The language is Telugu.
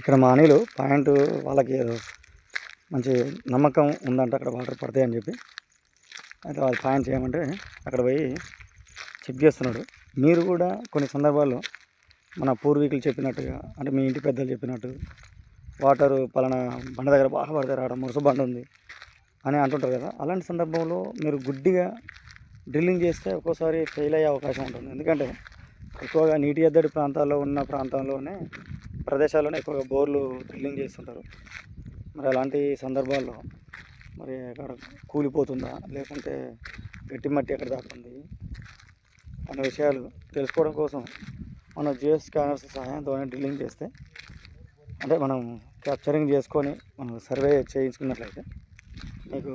ఇక్కడ మా అనిలు పాయింట్ వాళ్ళకి మంచి నమ్మకం ఉందంట అక్కడ వాటర్ పడతాయి అని చెప్పి. అయితే వాళ్ళు పాయింట్ చేయమంటే అక్కడ పోయి చెక్ చేస్తున్నాడు. మీరు కూడా కొన్ని సందర్భాల్లో మన పూర్వీకులు చెప్పినట్టుగా అంటే మీ ఇంటి పెద్దలు చెప్పినట్టు వాటరు పలానా బండ దగ్గర బాగా పడతారు ఆడ మురుసు బండ ఉంది అని అంటుంటారు కదా. అలాంటి సందర్భంలో మీరు గుడ్డిగా డ్రిల్లింగ్ చేస్తే ఒక్కోసారి ఫెయిల్ అయ్యే అవకాశం ఉంటుంది. ఎందుకంటే ఎక్కువగా నీటి ఎద్దడి ప్రాంతాల్లో ఉన్న ప్రాంతంలోనే ప్రదేశాల్లోనే ఎక్కువగా బోర్లు డ్రిల్లింగ్ చేస్తుంటారు. మరి అలాంటి సందర్భాల్లో మరి అక్కడ కూలిపోతుందా? లేకుంటే గట్టి మట్టి ఎక్కడ దాకుంది అనే విషయాలు తెలుసుకోవడం కోసం మన జిఎస్ స్కానర్స్ సహాయంతో డ్రిల్లింగ్ చేస్తే అంటే మనం క్యాప్చరింగ్ చేసుకొని మనం సర్వే చేయించుకున్నట్లయితే మీకు